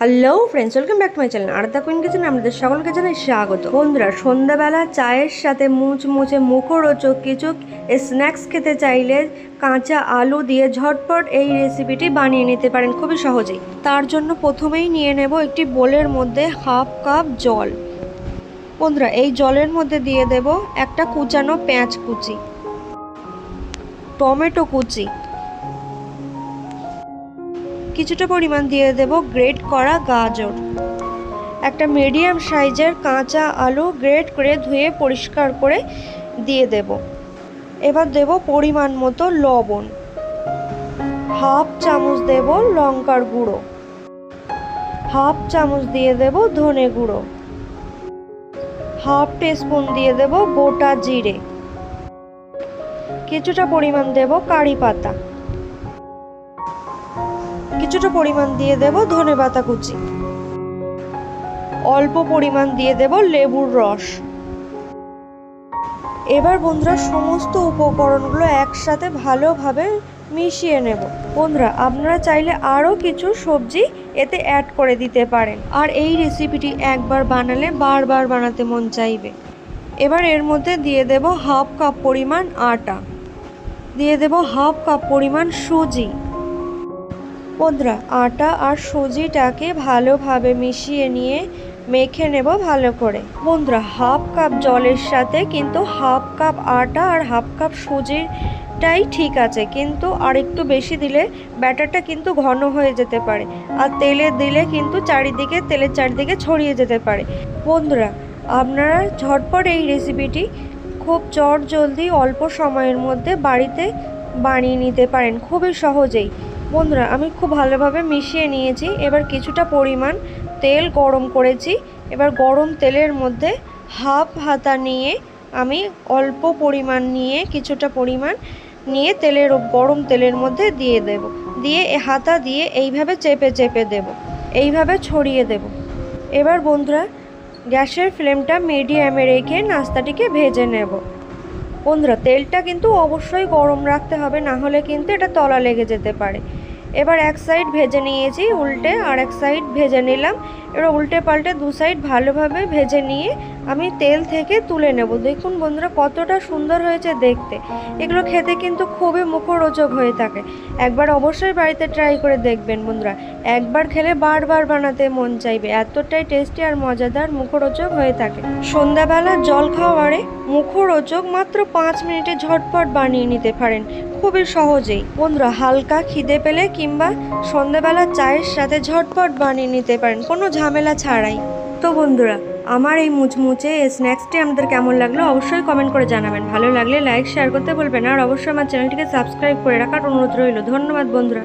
Hello friends welcome back to my channel Arda queen kitchen, আপনাদের সকলকে জানাই স্বাগত। বন্ধুরা, সন্ধ্যাবেলা চায়ের সাথে মুচমুচে মুখরোচক কিছু স্ন্যাক্স খেতে চাইলে কাঁচা আলু দিয়ে ঝটপট এই রেসিপিটি বানিয়ে নিতে পারেন খুবই সহজেই। তার জন্য প্রথমেই নিয়ে নেব একটি বোলের মধ্যে হাফ কাপ জল। বন্ধুরা, এই জলের মধ্যে দিয়ে দেব একটা কুচানো পেঁয়াজ কুচি, টমেটো কুচি কিছুটা পরিমাণ দিয়ে দেব গ্রেট করা গাজর। একটা মিডিয়াম সাইজের কাঁচা আলু গ্রেট করে ধুয়ে পরিষ্কার করে দিয়ে দেব। এবার দেব পরিমাণ মতো লবণ। হাফ চামচ দেব লঙ্কার গুঁড়ো। হাফ চামচ দিয়ে দেব ধনে গুঁড়ো। হাফ টিস্পুন দিয়ে দেব গোটা জিরে। কিছুটা পরিমাণ দেব কারি পাতা। কিছুটা পরিমাণ দিয়ে দেব ধনে পাতা কুচি। অল্প পরিমাণ দিয়ে দেব লেবুর রস। এবার বন্ধুরা সমস্ত উপকরণগুলো একসাথে ভালোভাবে মিশিয়ে নেব। বন্ধুরা, আপনারা চাইলে আরও কিছু সবজি এতে অ্যাড করে দিতে পারেন। আর এই রেসিপিটি একবার বানালে বারবার বানাতে মন চাইবে। এবার এর মধ্যে দিয়ে দেব হাফ কাপ পরিমাণ আটা। দিয়ে দেব হাফ কাপ পরিমাণ সুজি। বন্ধুরা আটা আর সুজিটাকে ভালোভাবে মিশিয়ে নিয়ে মেখে নেব ভালো করে। বন্ধুরা হাফ কাপ জলের সাথে কিন্তু হাফ কাপ আটা আর হাফ কাপ সুজিটাই ঠিক আছে, কিন্তু আর একটু বেশি দিলে ব্যাটারটা কিন্তু ঘন হয়ে যেতে পারে আর তেলে দিলে কিন্তু চারিদিকে, তেলের চারিদিকে ছড়িয়ে যেতে পারে। বন্ধুরা আপনারা ঝটপট এই রেসিপিটি খুব চট জলদি অল্প সময়ের মধ্যে বাড়িতে বানিয়ে নিতে পারেন, খুবই সহজেই। বন্ধুরা, আমি খুব ভালোভাবে মিশিয়ে নিয়েছি। এবার কিছুটা পরিমাণ তেল গরম করেছি। এবার গরম তেলের মধ্যে হাফ হাতা নিয়ে আমি অল্প পরিমাণ নিয়ে কিছুটা পরিমাণ নিয়ে তেলের গরম তেলের মধ্যে দিয়ে দেব। দিয়ে হাতা দিয়ে এইভাবে চেপে চেপে দেব। এইভাবে ছড়িয়ে দেব। এবার বন্ধুরা, গ্যাসের ফ্লেমটা মিডিয়ামে রেখে নাস্তাটিকে ভেজে নেব। বন্ধুরা, তেলটা কিন্তু অবশ্যই গরম রাখতে হবে, না হলে কিন্তু এটা তলা লেগে যেতে পারে। এবার এক সাইড ভেজে নিয়েছি উল্টে, আর এক সাইড ভেজে নিলাম। এবার উল্টে পাল্টে দু সাইড ভালোভাবে ভেজে নিয়ে আমি তেল থেকে তুলে নেব। দেখুন বন্ধুরা, কতটা সুন্দর হয়েছে দেখতে। এগুলো খেতে কিন্তু খুবই মুখরোচক হয়ে থাকে। একবার অবশ্যই বাড়িতে ট্রাই করে দেখবেন বন্ধুরা। একবার খেলে বারবার বানাতে মন চাইবে। এতটাই টেস্টি আর মজাদার, মুখরোচক হয়ে থাকে। সন্ধ্যাবেলা জল খাওয়ারে মুখরোচক মাত্র পাঁচ মিনিটে ঝটপট বানিয়ে নিতে পারেন। খুবই সহজেই। বন্ধুরা, হালকা খিদে পেলে কিংবা সন্ধ্যাবেলা চায়ের সাথে ঝটপট বানিয়ে নিতে পারেন। কোনো ঝামেলা ছাড়াই। তো বন্ধুরা, আমার এই মুচমুচে স্ন্যাক্সটি আমাদের কেমন লাগল অবশ্যই কমেন্ট করে জানাবেন। ভালো লাগলে লাইক শেয়ার করতে বলবেন আর অবশ্যই আমার চ্যানেলটিকে সাবস্ক্রাইব করে রাখার অনুরোধ রইল। ধন্যবাদ বন্ধুরা।